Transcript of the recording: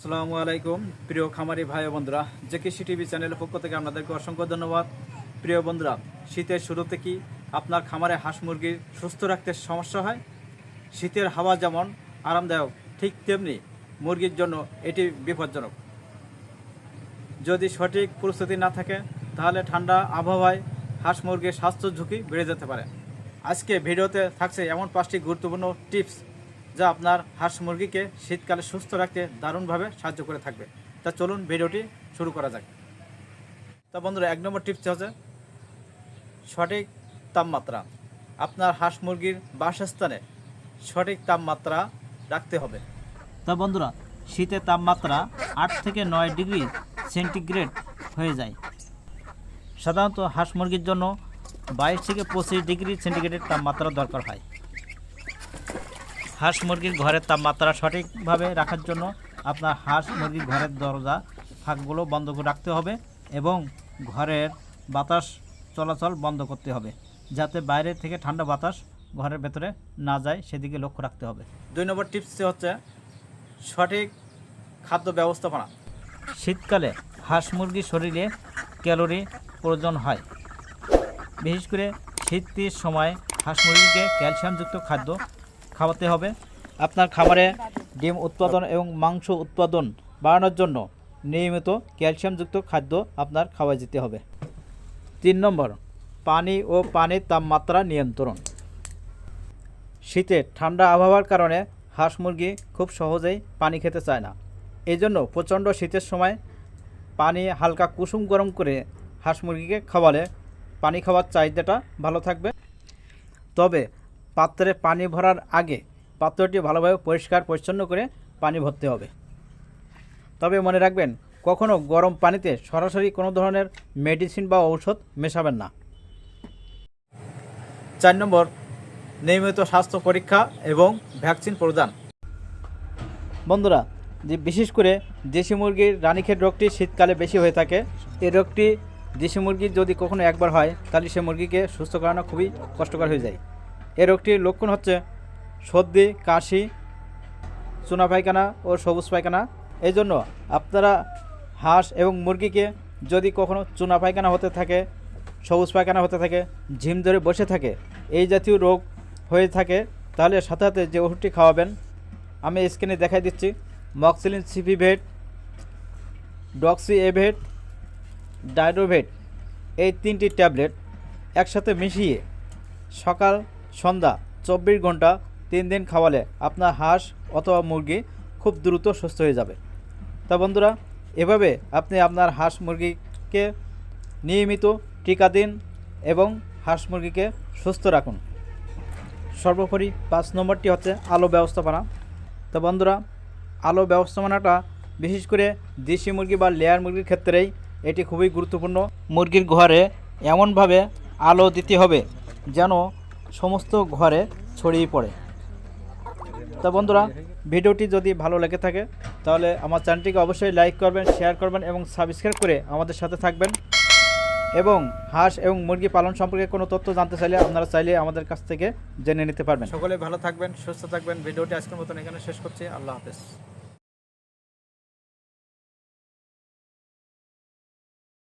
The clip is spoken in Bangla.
আসসালামু আলাইকুম, প্রিয় খামারি ভাই বন্ধুরা। যে কৃষি টিভি চ্যানেলের পক্ষ থেকে আপনাদেরকে অসংখ্য ধন্যবাদ। প্রিয় বন্ধুরা, শীতের শুরুতে কি আপনার খামারে হাঁস মুরগির সুস্থ রাখতে সমস্যা হয়? শীতের হাওয়া যেমন আরামদায়ক, ঠিক তেমনি মুরগির জন্য এটি বিপজ্জনক। যদি সঠিক প্রস্তুতি না থাকে, তাহলে ঠান্ডা আবহাওয়ায় হাঁস মুরগির স্বাস্থ্য ঝুঁকি বেড়ে যেতে পারে। আজকে ভিডিওতে থাকছে এমন পাঁচটি গুরুত্বপূর্ণ টিপস। যা আপনার হাঁস মুরগিকে শীতকালে সুস্থ রাখতে দারুণভাবে সাহায্য করে থাকবে। তা চলুন ভিডিওটি শুরু করা যাক। তা বন্ধুরা, এক নম্বর টিপস হচ্ছে সঠিক তাপমাত্রা। আপনার হাঁস মুরগির বাসস্থানে সঠিক তাপমাত্রা রাখতে হবে। তা বন্ধুরা শীতের তাপমাত্রা আট থেকে নয় ডিগ্রি সেন্টিগ্রেড হয়ে যায়। সাধারণত হাঁস মুরগির জন্য বাইশ থেকে পঁচিশ ডিগ্রি সেন্টিগ্রেডের তাপমাত্রা দরকার হয়। হাঁস মুরগির ঘরের তাপমাত্রা সঠিকভাবে রাখার জন্য আপনার হাঁস মুরগির ঘরের দরজা, ফাঁকগুলো বন্ধ করে রাখতে হবে এবং ঘরের বাতাস চলাচল বন্ধ করতে হবে যাতে বাইরে থেকে ঠান্ডা বাতাস ঘরের ভেতরে না যায়, সেদিকে লক্ষ্য রাখতে হবে। দুই নম্বর টিপস হচ্ছে সঠিক খাদ্য ব্যবস্থাপনা। শীতকালে হাঁস মুরগির শরীরে ক্যালোরি প্রয়োজন হয়। বিশেষ করে শীতের সময় হাঁস মুরগিকে ক্যালসিয়ামযুক্ত খাদ্য খাওয়াতে হবে। আপনার খামারে ডিম উৎপাদন এবং মাংস উৎপাদন বাড়ানোর জন্য নিয়মিত ক্যালসিয়ামযুক্ত খাদ্য আপনার খাওয়া যেতে হবে। তিন নম্বর, পানি ও পানির তাপমাত্রা নিয়ন্ত্রণ। শীতে ঠান্ডা আবহাওয়ার কারণে হাঁস মুরগি খুব সহজেই পানি খেতে চায় না। এই জন্য প্রচণ্ড শীতের সময় পানি হালকা কুসুম গরম করে হাঁস মুরগিকে খাওয়ালে পানি খাওয়ার চাহিদাটা ভালো থাকবে। তবে পাত্রে পানি ভরার আগে পাত্রটি ভালোভাবে পরিষ্কার পরিচ্ছন্ন করে পানি ভরতে হবে। তবে মনে রাখবেন কখনও গরম পানিতে সরাসরি কোনো ধরনের মেডিসিন বা ঔষধ মেশাবেন না। চার নম্বর, নিয়মিত স্বাস্থ্য পরীক্ষা এবং ভ্যাকসিন প্রদান। বন্ধুরা, যে বিশেষ করে দেশি মুরগির রানীক্ষেত রোগটি শীতকালে বেশি হয়ে থাকে, এই রোগটি দেশি মুরগির যদি কখনো একবার হয়, তাহলে সে মুরগিকে সুস্থ করানো খুবই কষ্টকর হয়ে যায়। এই রোগটির লক্ষণ হচ্ছে সর্দি, কাশি, চুনা পায়খানা ও সবুজ পায়খানা। এই জন্য আপনারা হাঁস এবং মুরগিকে যদি কখনো চুনা পায়খানা হতে থাকে, সবুজ পায়খানা হতে থাকে, ঝিম ধরে বসে থাকে, এই জাতীয় রোগ হয়ে থাকে, তাহলে সাথে সাথে যে ওষুধটি খাওয়াবেন, আমি স্ক্রিনে দেখাই দিচ্ছি। মক্সিলিন সিপিভেট ডক্সি এভেট ডাইডোভেট, এই তিনটি ট্যাবলেট একসাথে মিশিয়ে সকাল সন্ধ্যা, চব্বিশ ঘণ্টা তিন দিন খাওয়ালে আপনার হাঁস অথবা মুরগি খুব দ্রুত সুস্থ হয়ে যাবে। তা বন্ধুরা, এভাবে আপনি আপনার হাঁস মুরগিকে নিয়মিত টিকা দিন এবং হাঁস মুরগিকে সুস্থ রাখুন। সর্বোপরি পাঁচ নম্বরটি হচ্ছে আলো ব্যবস্থাপনা। তো বন্ধুরা, আলো ব্যবস্থাপনাটা বিশেষ করে দেশি মুরগি বা লেয়ার মুরগির ক্ষেত্রেই এটি খুবই গুরুত্বপূর্ণ। মুরগির ঘরে এমনভাবে আলো দিতে হবে যেন সমস্ত ঘরে ছড়িয়ে পড়ে। তা বন্ধুরা, ভিডিওটি যদি ভালো লেগে থাকে, তাহলে আমার চ্যানেলটিকে অবশ্যই লাইক করবেন, শেয়ার করবেন এবং সাবস্ক্রাইব করে আমাদের সাথে থাকবেন। এবং হাঁস এবং মুরগি পালন সম্পর্কে কোনো তথ্য জানতে চাইলে আপনারা চাইলে আমাদের কাছ থেকে জেনে নিতে পারবেন। সকলে ভালো থাকবেন, সুস্থ থাকবেন। ভিডিওটি আজকের মতন এখানে শেষ করছি। আল্লাহ হাফেজ।